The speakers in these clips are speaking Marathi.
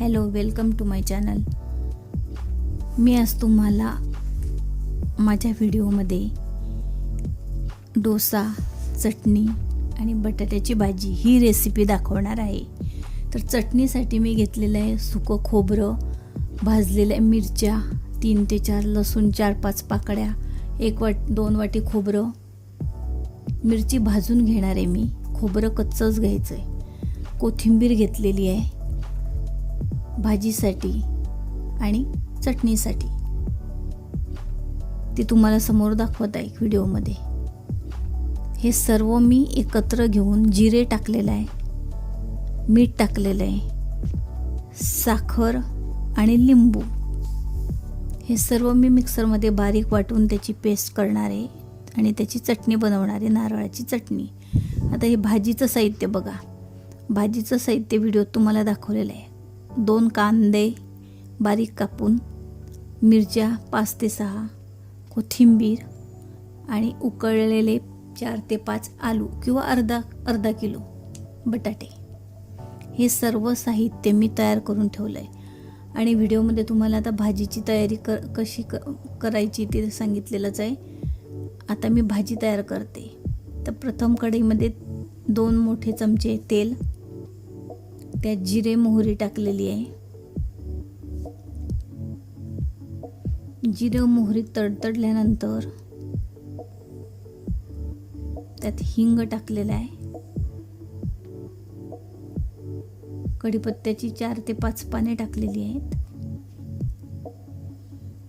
Hello welcome to my channel. मी आज तुम्हाला माझ्या व्हिडिओमध्ये डोसा चटणी आणि बटाट्याची भाजी ही रेसिपी दाखवणार आहे. तर चटणीसाठी मी घेतलेलं आहे सुकं खोबरं भाजलेल्या मिरच्या तीन ते चार लसूण चार पाच पाकड्या एक वाट दोन वाटी खोबरं. मिरची भाजून घेणार आहे मी. खोबरं कच्चंच घ्यायचं आहे कोथिंबीर घेतलेली आहे. भाजीसाठी आणि चटणीसाठी. ती तुम्हाला समोर दाखवत आहे व्हिडिओमध्ये. हे सर्व मी एकत्र घेऊन जिरे टाकलेलं आहे मीठ टाकलेलं आहे साखर आणि लिंबू. हे सर्व मी मिक्सरमध्ये बारीक वाटून त्याची पेस्ट करणार आहे आणि त्याची चटणी बनवणार आहे नारळाची चटणी. आता हे भाजीचं साहित्य बघा. भाजीचं साहित्य व्हिडिओ तुम्हाला दाखवलेलं आहे. दोन कांदे बारीक कापून मिरच्या पाच ते सहा कोथिंबीर आणि उकळलेले चार ते पाच आलू किंवा अर्धा अर्धा किलो बटाटे. हे सर्व साहित्य मी तयार करून ठेवलं आहे आणि व्हिडिओमध्ये तुम्हाला आता भाजीची तयारी क कशी क करायची ते सांगितलेलंच आहे. आता मी भाजी तयार करते. तर प्रथम कढईमध्ये दोन मोठे चमचे तेल त्यात जिरे मोहरी टाकलेली आहे. जिरे मोहरी तडतडल्यानंतर त्यात हिंग टाकलेला आहे. कढीपत्त्याची चार ते पाच पाने टाकलेली आहेत.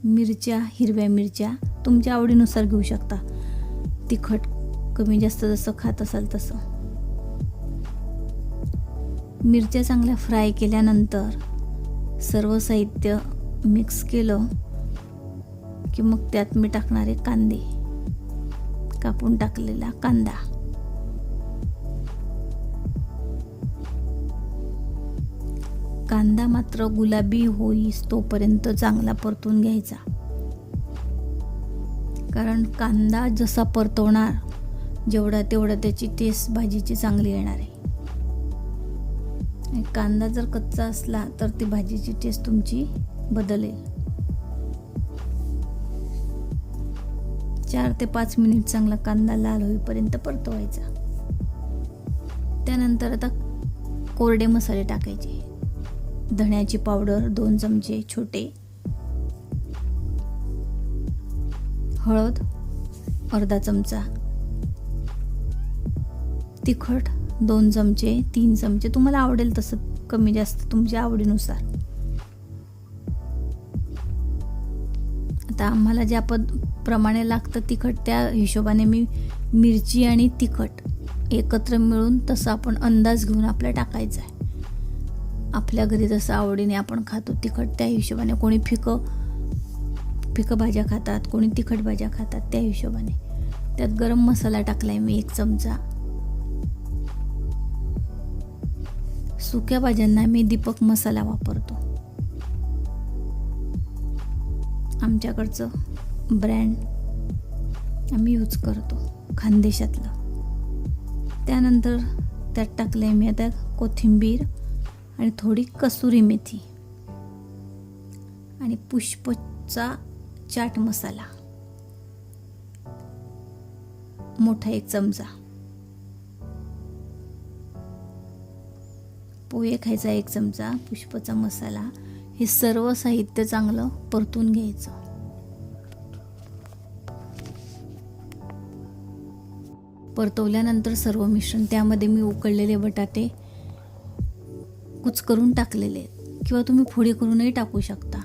मिरच्या हिरव्या मिरच्या तुमच्या आवडीनुसार घेऊ शकता. तिखट कमी जास्त जसं खात असाल तसं. मिरच्या चांगल्या फ्राय केल्यानंतर सर्व साहित्य मिक्स केलं की मग त्यात मी टाकणारे कांदे. कापून टाकलेला कांदा. कांदा मात्र गुलाबी होईस तोपर्यंत चांगला परतून घ्यायचा. कारण कांदा जसा परतवणार जेवढा तेवढा त्याची टेस्ट भाजीची चांगली येणार आहे. कांदा जर कच्चा असला तर ती भाजीची टेस्ट तुमची बदलेल. चार ते पाच मिनिट चांगला कांदा लाल होईपर्यंत परतवायचा. त्यानंतर आता कोरडे मसाले टाकायचे. धण्याची पावडर दोन चमचे छोटे. हळद अर्धा चमचा. तिखट दोन चमचे तीन चमचे. तुम्हाला आवडेल तसं कमी जास्त तुमच्या आवडीनुसार. आता आम्हाला ज्या पद प्रमाणे लागतं तिखट त्या हिशोबाने मी मिरची आणि तिखट एकत्र मिळून तसं आपण अंदाज घेऊन आपल्या टाकायचा आहे आपल्या घरी जसं आवडीने आपण खातो तिखट त्या हिशोबाने. कोणी फिकं फिकं भाज्या खातात कोणी तिखट भाज्या खातात त्या हिशोबाने. त्यात गरम मसाला टाकला आहे मी एक चमचा. सुक्या भाज्यांना मी दीपक मसाला वापरतो. आमच्याकडचं ब्रँड आम्ही यूज करतो खानदेशातलं. त्यानंतर त्यात टाकलं आहे मी आता कोथिंबीर आणि थोडी कसुरी मेथी आणि पुष्पचा चाट मसाला. मोठा एक चमचा. पोहे खायचा एक चमचा पुष्पचा मसाला हे सर्व साहित्य चांगलं परतून घ्यायचं. परतवल्यानंतर सर्व मिश्रण त्यामध्ये मी उकळलेले बटाटे कुच करून टाकलेले आहेत. किंवा तुम्ही फोडी करूनही टाकू शकता.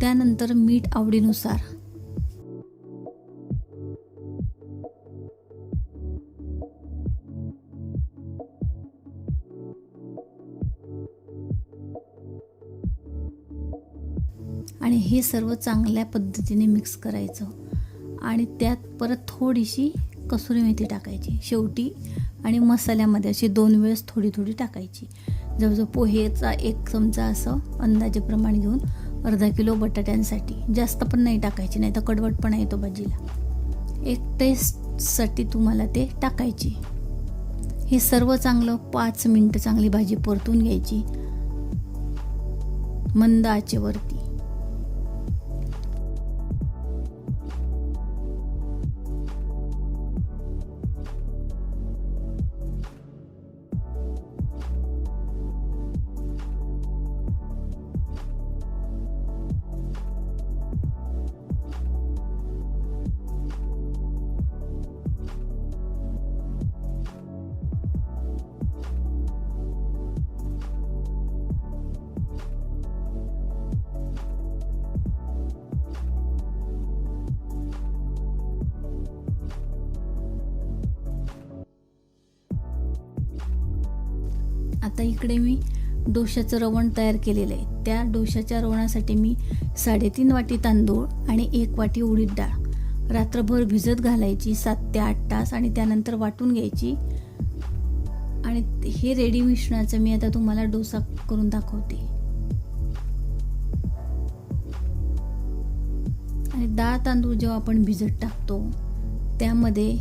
त्यानंतर मीठ आवडीनुसार हे सर्व चांगल्या पद्धतीने मिक्स करायचं. आणि त्यात परत थोडीशी कसुरी मेथी टाकायची शेवटी. आणि मसाल्यामध्ये अशी दोन वेळेस थोडी थोडी टाकायची. जवळजवळ पोहेचा एक चमचा असं अंदाजेप्रमाणे घेऊन अर्धा किलो बटाट्यांसाठी. जास्त पण नाही टाकायची नाही तर कडवटपणा येतो भाजीला. एक टेस्टसाठी तुम्हाला ते टाकायची. हे सर्व चांगलं पाच मिनटं चांगली भाजी परतून घ्यायची. मंद आचेवरती. आता इकडे मी डोशाचं रवण तयार केलेलं आहे. त्या डोशाच्या रवणासाठी मी साडेतीन वाटी तांदूळ आणि एक वाटी उडीद डाळ. रात्रभर भिजत घालायची सात ते आठ तास आणि त्यानंतर वाटून घ्यायची. आणि हे रेडी मिश्रणाचं मी आता तुम्हाला डोसा करून दाखवते. आणि डाळ तांदूळ जेव्हा आपण भिजत टाकतो त्यामध्ये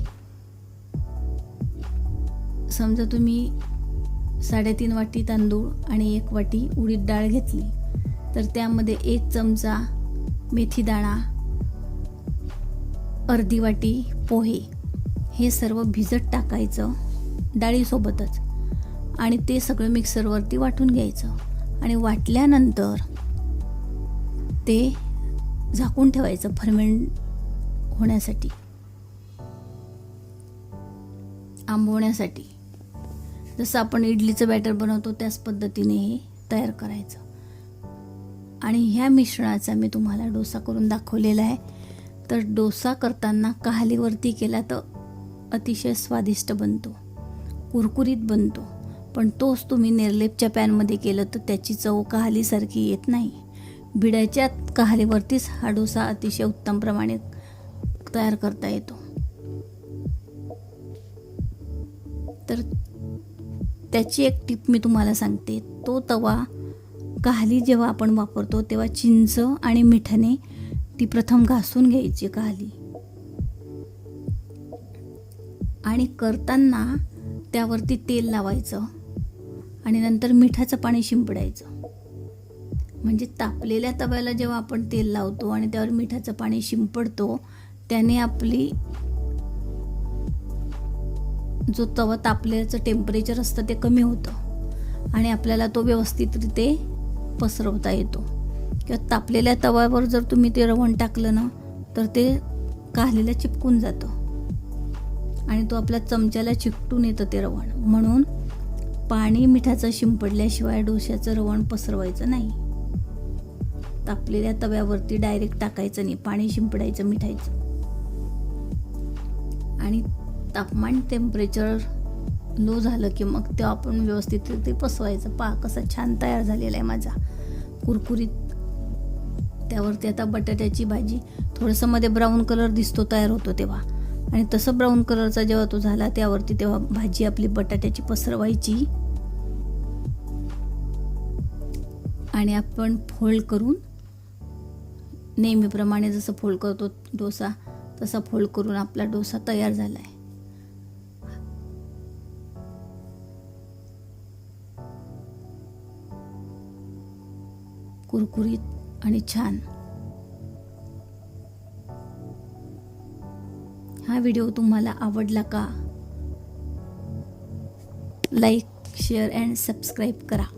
समजा तुम्ही साडेतीन वाटी तांदूळ आणि एक वाटी उडीद डाळ घेतली. तर त्यामध्ये एक चमचा मेथी दाणा अर्धी वाटी पोहे हे सर्व भिजत टाकायचं डाळीसोबतच. आणि ते सगळं मिक्सरवरती वाटून घ्यायचं. आणि वाटल्यानंतर ते झाकून ठेवायचं फर्मेंट होण्यासाठी. आंबवण्यासाठी. जसं आपण इडलीचं बॅटर बनवतो त्याच पद्धतीने हे तयार करायचं. आणि ह्या मिश्रणाचा मी तुम्हाला डोसा करून दाखवलेला आहे. तर डोसा करताना कहालीवरती केला तर अतिशय स्वादिष्ट बनतो. कुरकुरीत बनतो. पण तोच तुम्ही निर्लेपच्या पॅनमध्ये केलं तर त्याची चव कहालीसारखी येत नाही. बिड्याच्या कहालीवरतीच हा डोसा अतिशय उत्तम प्रमाणे तयार करता येतो. तर त्याची एक टिप मी तुम्हाला सांगते. तो तवा काहली जेव्हा आपण वापरतो तेव्हा चिंच आणि मिठाने ती प्रथम घासून घ्यायची काहली आणि करताना त्यावरती तेल लावायचं आणि नंतर मिठाचं पाणी शिंपडायचं. म्हणजे तापलेल्या तव्याला जेव्हा आपण तेल लावतो आणि त्यावर मिठाचं पाणी शिंपडतो त्याने आपली जो तवा तापल्याचं टेम्परेचर असतं ते कमी होतं. आणि आपल्याला तो व्यवस्थितरीते पसरवता येतो. किंवा तापलेल्या तव्यावर जर तुम्ही ते रवण टाकलं ना तर ते काहलीला चिपकून जातं. आणि तो आपल्या चमच्याला चिकटून येतं ते रवण. म्हणून पाणी मिठाचं शिंपडल्याशिवाय डोश्याचं रवण पसरवायचं नाही. तापलेल्या तव्यावरती डायरेक्ट टाकायचं नाही. पाणी शिंपडायचं मिठायचं. आणि तापमान टेम्परेचर लो झालं की मग ते आपण व्यवस्थित ते पसवायचं. पा कसा छान तयार झालेला आहे माझा कुरकुरीत. त्यावरती आता बटाट्याची भाजी. थोडंसं मध्ये ब्राऊन कलर दिसतो तयार होतो तेव्हा. आणि तसं ब्राऊन कलरचा जेव्हा तो झाला त्यावरती तेव्हा भाजी आपली बटाट्याची पसरवायची. आणि आपण फोल्ड करून नेहमीप्रमाणे जसं फोल्ड करतो डोसा तसा फोल्ड करून आपला डोसा तयार झाला आहे कुरकुरीत आणि छान. हा व्हिडिओ तुम्हाला आवडला का? लाईक शेअर अँड सबस्क्राईब करा.